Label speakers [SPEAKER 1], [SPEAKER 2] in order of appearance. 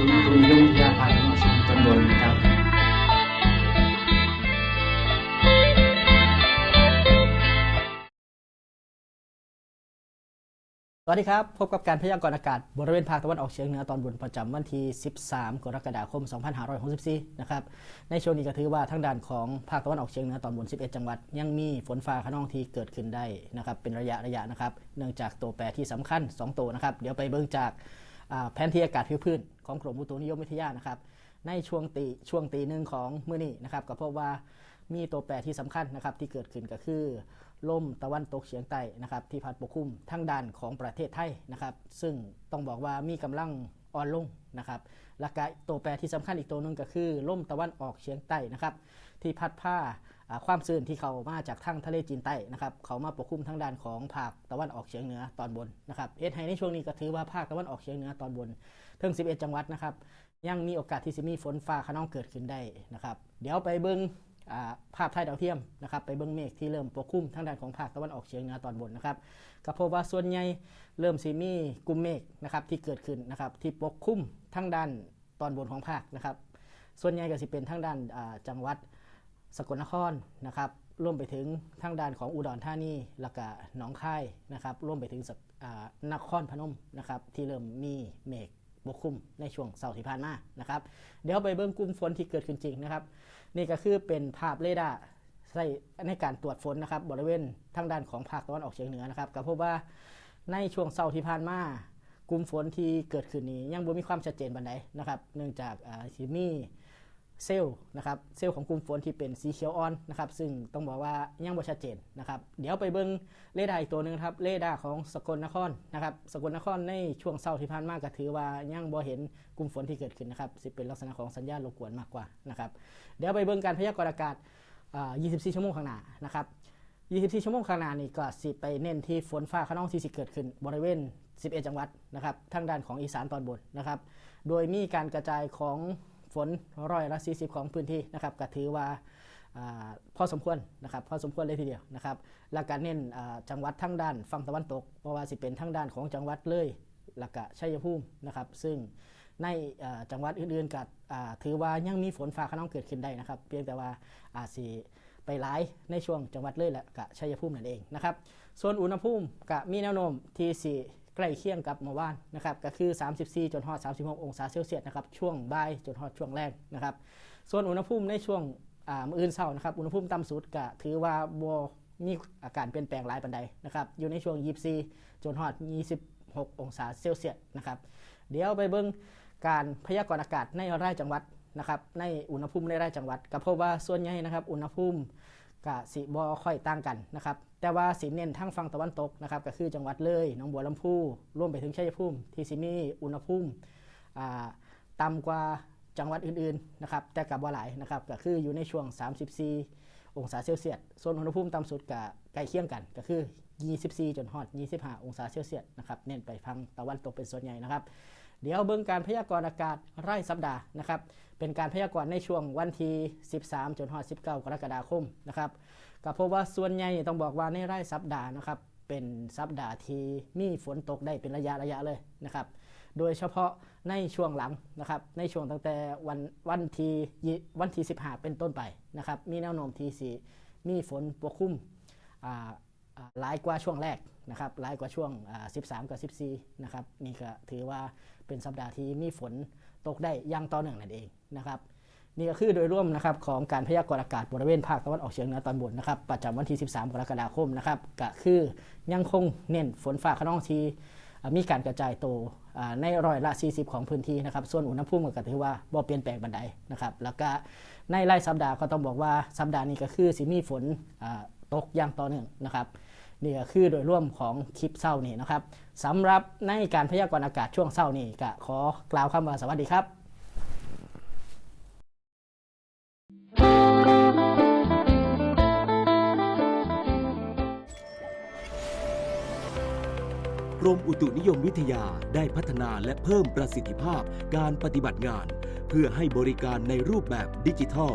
[SPEAKER 1] ศูนย์อุตุนิยมวิทยาภาคตะวันองเหนือตอนบนนะครับ
[SPEAKER 2] สวัสดีครับ พบกับการพยากรณ์อากาศบริเวณภาคตะวันออกเฉียงเหนือตอนบนประจำวันที่ 13 กรกฎาคม 2564 นะครับ ในช่วงนี้ก็ถือว่าทางด้านของภาคตะวันออกเฉียงเหนือตอนบน 11 จังหวัด ยังมีฝนฟ้าขนองที่เกิดขึ้นได้นะครับ เป็นระยะระยะนะครับ เนื่องจากตัวแปรที่สำคัญ 2 ตัวนะครับ เดี๋ยวไปเบิ่งจากแผนที่อากาศพื้นพื้น ของกรมอุตุนิยมวิทยานะครับในช่วงตีช่วงตีหนึ่งของมื้อนี้นะครับก็พบว่ามีตัวแปรที่สำคัญนะครับที่เกิดขึ้นก็คือลมตะวันตกเฉียงใต้นะครับที่พัดปกคลุมทั้งด้านของประเทศไทยนะครับ ซึ่งต้องบอกว่ามีกำลังอ่อนลงนะครับและก็ตัวแปรที่สำคัญอีกตัวหนึงก็คือลมตะวันออกเฉียงใต้นะครับ ที่พัดผ้าความชื้นที่เขามาจากทางทะเลจีนใต้นะครับ เขามาปกคลุมทั้งด้านของภาคตะวันออกเฉียงเหนือตอนบนนะครับเอสไฮในช่วงนี้ก็ถือว่าภาคตะวันออกเฉียงเหนือตอนบน ถึง 11 จังหวัดนะครับ ยังมีโอกาสที่จะมีฝนฟ้าขนองเกิดขึ้นได้นะครับ เดี๋ยวไปเบิ้งอ่าภาพถ่ายดาวเทียมนะครับไปเบิ้งเมฆที่เริ่มปกคลุมทางด้านของภาคตะวันออกเฉียงเหนือตอนบนนะครับก็พบว่าส่วนใหญ่เริ่มสีมีกลุ่มเมฆนะครับที่เกิดขึ้นนะครับที่ปกคลุมทางด้านตอนบนของภาคนะครับ ส่วนใหญ่ก็สิเป็นทางด้านจังหวัดสกลนครนะครับรวมไปถึงทางด้านของอุดรธานีแล้วก็หนองคายนะครับรวมไปถึงสกอ่านครพนมนะครับที่เริ่มมีเมฆ บกคลุมในช่วงเสาร์ที่ผ่านมานะครับเดี๋ยวไปเบิ่งกลุ่มฝนที่เกิดขึ้นจริงนะครับ นี่ก็คือเป็นภาพเรดาร์ใช้ในการตรวจฝนนะครับบริเวณทางด้านของภาคตะวันออกเฉียงเหนือนะครับก็พบว่าในช่วงเสาร์ที่ผ่านมากลุ่มฝนที่เกิดขึ้นนี้ยังบ่มีความชัดเจนบันไดนะครับ เนื่องจากอ่าที่มี เซลล์นะครับเซลล์ของกลุ่มฝนที่เป็นสีเขียวอ่อนนะครับซึ่งต้องบอกว่ายังบ่ชัดเจนนะครับเดี๋ยวไปเบิ่งเรดาร์อีกตัวหนึ่งครับเรดาร์ของสกลนครนะครับสกลนครในช่วงเช้าที่ผ่านมาก็ถือว่ายังบ่เห็นกลุ่มฝนที่เกิดขึ้นนะครับสิเป็นลักษณะของสัญญาณรบกวนมากกว่านะครับเดี๋ยวไปเบิ่งการพยากรณ์อากาศ 24 ชั่วโมงข้างหน้านะครับ24 ชั่วโมงข้างหน้านี่ก็สิไปเน้นที่ฝนฟ้าขนองที่สิเกิดขึ้นบริเวณ 11 จังหวัดนะครับทางด้านของอีสานตอนบนนะครับ โดยมีการกระจายของ ฝนร้อยละ 40 ของพื้นที่นะครับก็ถือว่าอพอสมควรนะครับพอสมควรเลยทีเดียวนะครับและการเน้นจังหวัดทางด้านฝั่งตะวันตกเพราะว่าสิเป็นทางด้านของจังหวัดเลยและก็ชัยภูมินะครับ ซึ่งในจังหวัดอื่นๆก็อ่าถือว่ายังมีฝนฟ้าขนองเกิดขึ้นได้นะครับ เพียงแต่ว่าอาจสิไปหลายในช่วงจังหวัดเลยและกะชัยภูมินั่นเองนะครับส่วนอุณหภูมิกะมีแนวโน้มที่สิ ใกล้เคียงกับเมื่อวานนะครับก็คือ 34จนฮอด36 องศาเซลเซียสนะครับช่วงบ่ายจนฮอดช่วงแรกนะครับส่วนอุณหภูมิในช่วงอ่ามื้ออื่นเช้านะครับอุณหภูมิต่ำสุดก็ถือว่าบ่มีอาการเปลี่ยนแปลงหลายปานใดนะครับอยู่ในช่วง 24 จนฮอด 26 องศาเซลเซียสนะครับเดี๋ยวไปเบิ่งการพยากรณ์อากาศในรายจังหวัดนะครับในอุณหภูมิในรายจังหวัดก็พบว่าส่วนใหญ่นะครับอุณหภูมิ ก็สิบ่ค่อยต่างกันนะครับ แต่ว่าสิเน้นทางฝั่งตะวันตกนะครับก็คือจังหวัดเลยหนองบัวลำพูรวมไปถึงชัยภูมิที่สิมีอุณหภูมิต่ำกว่าจังหวัดอื่นๆนะครับแต่กับบ่หลายนะครับก็คืออยู่ในช่วง 34 องศาเซลเซียสส่วนอุณหภูมิต่ำสุดก็ใกล้เคียงกัน ก็คือ 24 จนฮอด 25 องศาเซลเซียสนะครับเน้นไปฝั่งตะวันตกเป็นส่วนใหญ่นะครับ เดี๋ยวเบิ่งการพยากรณ์อากาศรายสัปดาห์นะครับ เป็นการพยากรณ์ในช่วงวันที่ 13 จนฮอด19 กรกฎาคมนะครับก็พบว่าส่วนใหญ่ต้องบอกว่าในรายสัปดาห์นะครับเป็นสัปดาห์ที่มีฝนตกได้เป็นระยะระยะเลยนะครับ โดยเฉพาะในช่วงหลังนะครับ ในช่วงตั้งแต่วันวันที่วันที่ 15 เป็นต้นไปนะครับ มีแนวโน้มที่สิมีฝนปกคลุม อ่าอ่าหลายกว่าช่วงแรกนะครับหลายกว่าช่วงอ่า13 กับ 14 นะครับนี่ก็ถือว่าเป็นสัปดาห์ที่มีฝนตกได้อย่างต่อเนื่องนั่นเองนะครับนี่ก็คือโดยร่วมนะครับของการพยากรณ์อากาศบริเวณภาคตะวันออกเฉียงเหนือตอนบนนะครับประจำวันที่ 13 กรกฎาคมนะครับก็คือยังคงเน้นฝนฟ้าขนองที่มีการกระจายตัวในร้อยละ 40 ของพื้นที่นะครับ ส่วนอุณหภูมิก็ถือว่าบ่เปลี่ยนแปลงบันไดนะครับ แล้วก็ในรายสัปดาห์ก็ต้องบอกว่าสัปดาห์นี้ก็คือสิมีฝนอ ตกอย่างต่อเนื่องนะครับนี่ก็คือโดยร่วมของคลิปเศร้านี่นะครับสำหรับในการพยากรณ์อากาศช่วงเศร้านี่ก็ขอกล่าวคำว่าสวัสดีครับ
[SPEAKER 3] กรมอุตุนิยมวิทยาได้พัฒนาและเพิ่มประสิทธิภาพการปฏิบัติงาน เพื่อให้บริการในรูปแบบดิจิทัล